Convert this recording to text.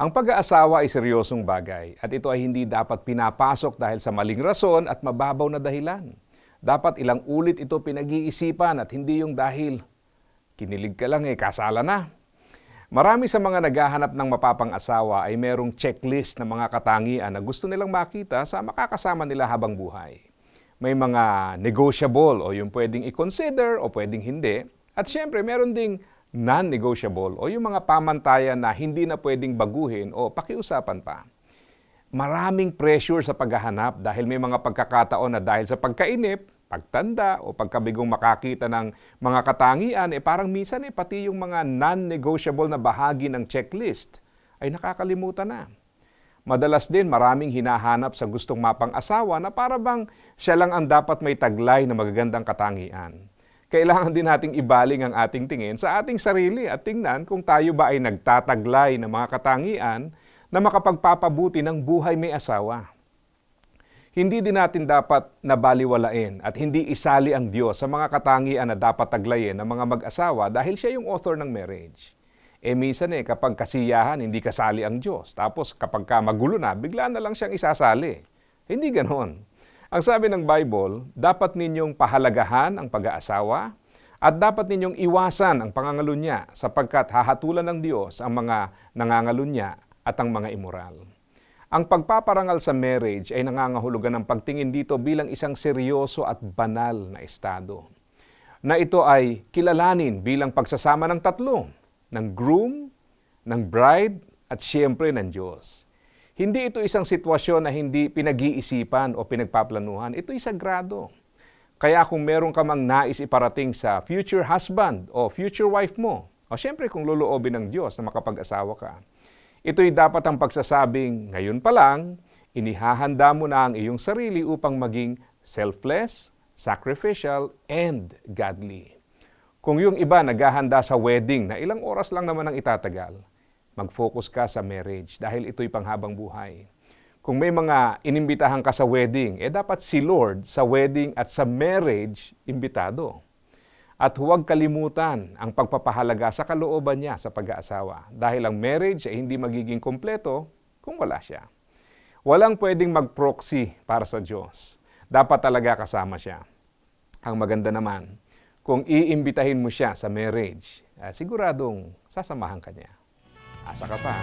Ang pag-aasawa ay seryosong bagay at ito ay hindi dapat pinapasok dahil sa maling rason at mababaw na dahilan. Dapat ilang ulit ito pinag-iisipan at hindi yung dahil kinilig ka lang eh, kasala na. Marami sa mga naghahanap ng mapapang-asawa ay merong checklist ng mga katangian na gusto nilang makita sa makakasama nila habang buhay. May mga negotiable o yung pwedeng i-consider o pwedeng hindi. At syempre, meron ding non-negotiable o yung mga pamantayan na hindi na pwedeng baguhin o pakiusapan pa. Maraming pressure sa paghahanap dahil may mga pagkakataon na dahil sa pagkainip, pagtanda o pagkabigong makakita ng mga katangian, eh parang minsan eh pati yung mga non-negotiable na bahagi ng checklist ay nakakalimutan na. Madalas din maraming hinahanap sa gustong mapang-asawa na para bang siya lang ang dapat may taglay na magagandang katangian. Kailangan din nating ibaling ang ating tingin sa ating sarili at tingnan kung tayo ba ay nagtataglay ng mga katangian na makapagpapabuti ng buhay may asawa. Hindi din natin dapat nabaliwalain at hindi isali ang Diyos sa mga katangian na dapat taglayin ng mga mag-asawa dahil siya yung author ng marriage. Eh minsan eh, kapag kasiyahan, hindi kasali ang Diyos. Tapos kapag ka magulo na, bigla na lang siyang isasali. Hindi ganon. Ang sabi ng Bible, dapat ninyong pahalagahan ang pag-aasawa at dapat ninyong iwasan ang pangangalunya sapagkat hahatulan ng Diyos ang mga nangangalunya at ang mga immoral. Ang pagpaparangal sa marriage ay nangangahulugan ng pagtingin dito bilang isang seryoso at banal na estado. Na ito ay kilalanin bilang pagsasama ng tatlo, ng groom, ng bride, at siyempre ng Diyos. Hindi ito isang sitwasyon na hindi pinag-iisipan o pinagpaplanuhan. Ito'y sagrado. Kaya kung meron ka mang nais iparating sa future husband o future wife mo, o siyempre kung luluobin ng Diyos na makapag-asawa ka, ito'y dapat ang pagsasabing, ngayon pa lang, inihahanda mo na ang iyong sarili upang maging selfless, sacrificial, and godly. Kung yung iba naghahanda sa wedding na ilang oras lang naman ang itatagal, mag-focus ka sa marriage dahil ito'y panghabang buhay. Kung may mga inimbitahan ka sa wedding, eh dapat si Lord sa wedding at sa marriage imbitado. At huwag kalimutan ang pagpapahalaga sa kalooban niya sa pag-aasawa dahil ang marriage ay hindi magiging kompleto kung wala siya. Walang pwedeng mag-proxy para sa Diyos. Dapat talaga kasama siya. Ang maganda naman, kung iimbitahin mo siya sa marriage, eh, siguradong sasamahan ka niya. Asa ka pa.